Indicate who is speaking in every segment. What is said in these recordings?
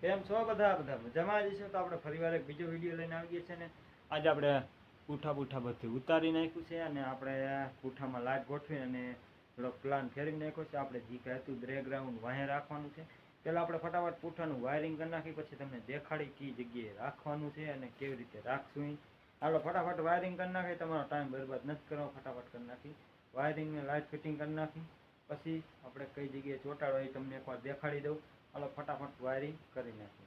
Speaker 1: કેમ છો બધા? બધા મજામાં જ છે. તો આપણે ફરીવાર એક બીજો વીડિયો લઈને આવીએ છીએ ને. આજે આપણે પૂઠા પૂઠા બધું ઉતારી નાખ્યું છે અને આપણે પૂઠામાં લાઇટ ગોઠવી અને થોડો પ્લાન ફેરવી નાખ્યો છે. આપણે જે કહેતું બ્રેકગ્રાઉન્ડ વાહે રાખવાનું છે. પહેલાં આપણે ફટાફટ પૂઠાનું વાયરિંગ કરી નાખી, પછી તમને દેખાડી કઈ જગ્યાએ રાખવાનું છે અને કેવી રીતે રાખશું એ આપણે ફટાફટ વાયરિંગ કરી નાખી. તમારો ટાઈમ બરબાદ નથી કરવો, ફટાફટ કરી નાખી. વાયરિંગને લાઇટ ફિટિંગ કરી નાખી. પછી આપણે કઈ જગ્યાએ ચોંટાડો એ તમને એકવાર દેખાડી દઉં. હાલો ફટાફટ વાયરિંગ કરી નાખીએ.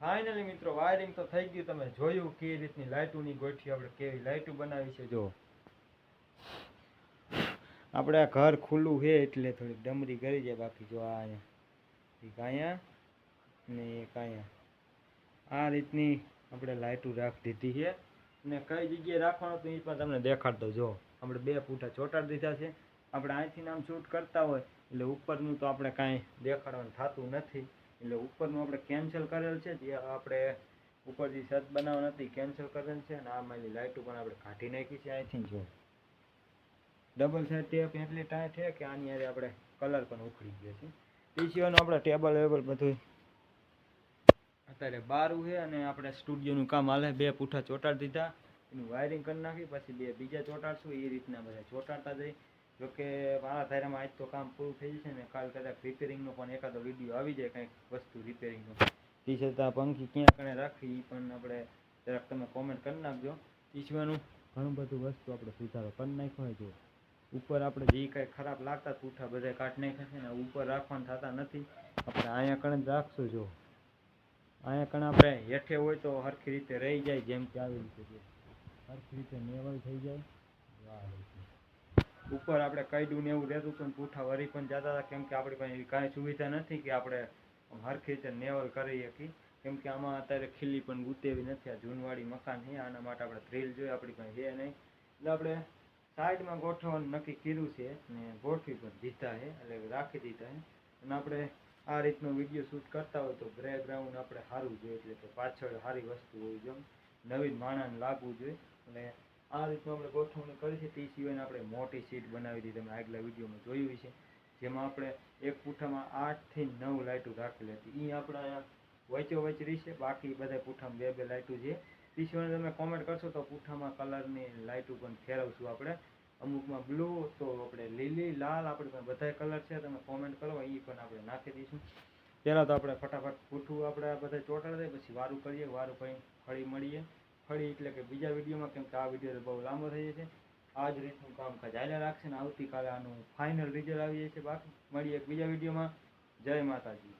Speaker 1: ફાઇનલી મિત્રો વાયરિંગ તો થઈ ગયું. તમે જોયું કે રીતની લાઇટોની ગોઠવી આપણે કેવી લાઇટો બનાવી છે? જો. આપણે આ ઘર ખુલ્લું છે એટલે થોડીક ડમરી કરી જાય બાકી જો આ એક અહીંયા ને એક અહીંયા. આ રીતની આપણે લાઇટો રાખી દીધી છે. ને કઈ જગ્યાએ રાખવાનું તો એ પણ તમને દેખાડતો, જો. આપણે બે ફૂટા ચોટાડી દીધા છે. આપણે અહીંથી આમ શૂટ કરતા હોય, એટલે ઉપરનું તો આપણે કાંઈ દેખાડવાનું થતું નથી. એટલે ઉપરનું આપણે કેન્સલ કરેલ છે, જે આપણે ઉપરથી છત બનાવવા નથી કેન્સલ કરેલ છે. અને આ મારી લાઇટો પણ આપણે કાઢી નાખી છે અહીંથી, જો. ડબલ સાઇડ ટેપ એટલી ટાઈટ છે કે આની હારે આપણે કલર પણ ઉખડી ગયો છે. પીસીઓનું આપણે ટેબલ વેબલ બધું અત્યારે બારું છે અને આપણે સ્ટુડિયોનું કામ હાલે બે પૂઠા ચોટાડી દીધા. એનું વાયરિંગ કરી નાખી, પછી બે બીજા ચોટાડશું. એ રીતના બધા ચોટાડતા જઈ જોકે મારા ધારામાં આજ તો કામ પૂરું થઈ જશે ને, કાલ કદાચ રિપેરિંગનો પણ એકાદો વીડિયો આવી જાય, કંઈક વસ્તુ રિપેરિંગનો એ છતાં પંખી ક્યાં કણે રાખી એ પણ આપણે જરાક તમે કોમેન્ટ કરી નાખજો. એ ઘણું બધું વસ્તુ આપણે સુધારો કરી નાખ્યો હોય જો. ઉપર આપણે જે કાંઈ ખરાબ લાગતા પૂઠા બધા કાઢી નાખ્યા છે ને ઉપર રાખવાના થતા નથી. આપણે અહીંયા કણે જ રાખશું જો. અહીંયા કણ આપણે હેઠે હોય તો સરખી રીતે રહી જાય જેમ કે આવી રીતે સરખી રીતે નેવલ થઈ જાય. ઉપર આપણે કઈડું ને એવું રહેતું હતું પૂઠા વરી પણ જતા હતા, કેમ કે આપણી પાસે કાંઈ સુવિધા નથી કે આપણે સરખી રીતે નેવલ કરી શકીએ. કેમ કે આમાં અત્યારે ખીલી પણ ગુતેવી નથી, આ જૂનવાળી મકાન છે, આના માટે આપણે થ્રીલ જોઈએ, આપણી પાસે છે નહીં. એટલે આપણે સાઈડમાં ગોઠવવાનું નક્કી કર્યું છે ને ગોઠવી પણ દીધા છે, એટલે રાખી દીધા છે. અને આપણે આ રીતનો વીડિયો શૂટ કરતા હોય તો બેકગ્રાઉન્ડ આપણે સારું જોઈએ, એટલે કે પાછળ સારી વસ્તુ હોવી જોઈએ નવીન માણાને લાગવું જોઈએ. અને આ રીતનું આપણે ગોઠવણી કરી છે તે સિવાયને આપણે મોટી સીટ બનાવી દીધી, તમે આગલા વિડીયોમાં જોયું છે જેમાં આપણે એક પૂઠામાં આઠથી નવ લાઇટો રાખેલી હતી. એ આપણે વચ્ચે વચ્ચે રહેશે, બાકી બધા પૂઠામાં બે બે લાઇટો છે. તે સિવાય તમે કોમેન્ટ કરશો તો પૂઠામાં કલરની લાઇટો પણ ફેરવશું આપણે. અમુકમાં બ્લુ તો આપણે લીલી, લાલ, આપણે પાસે બધા કલર છે, તમે કોમેન્ટ કરો એ પણ આપણે નાખી દઈશું. પહેલાં તો આપણે ફટાફટ પૂઠું આપણે બધા ચોટાડી દઈએ, પછી વારું કરીએ, વારું કરીને ફળી મળીએ. ફળી એટલે કે બીજા વિડીયોમાં કેમ કે આ વીડિયો બહુ લાંબો થઈ જશે. આ જ રીતનું કામકાજ હાલ્યા રાખશે ને આવતીકાલે આનું ફાઇનલ રિઝલ્ટ આવી જશે બાકી. મળીએ બીજા વિડીયોમાં જય માતાજી.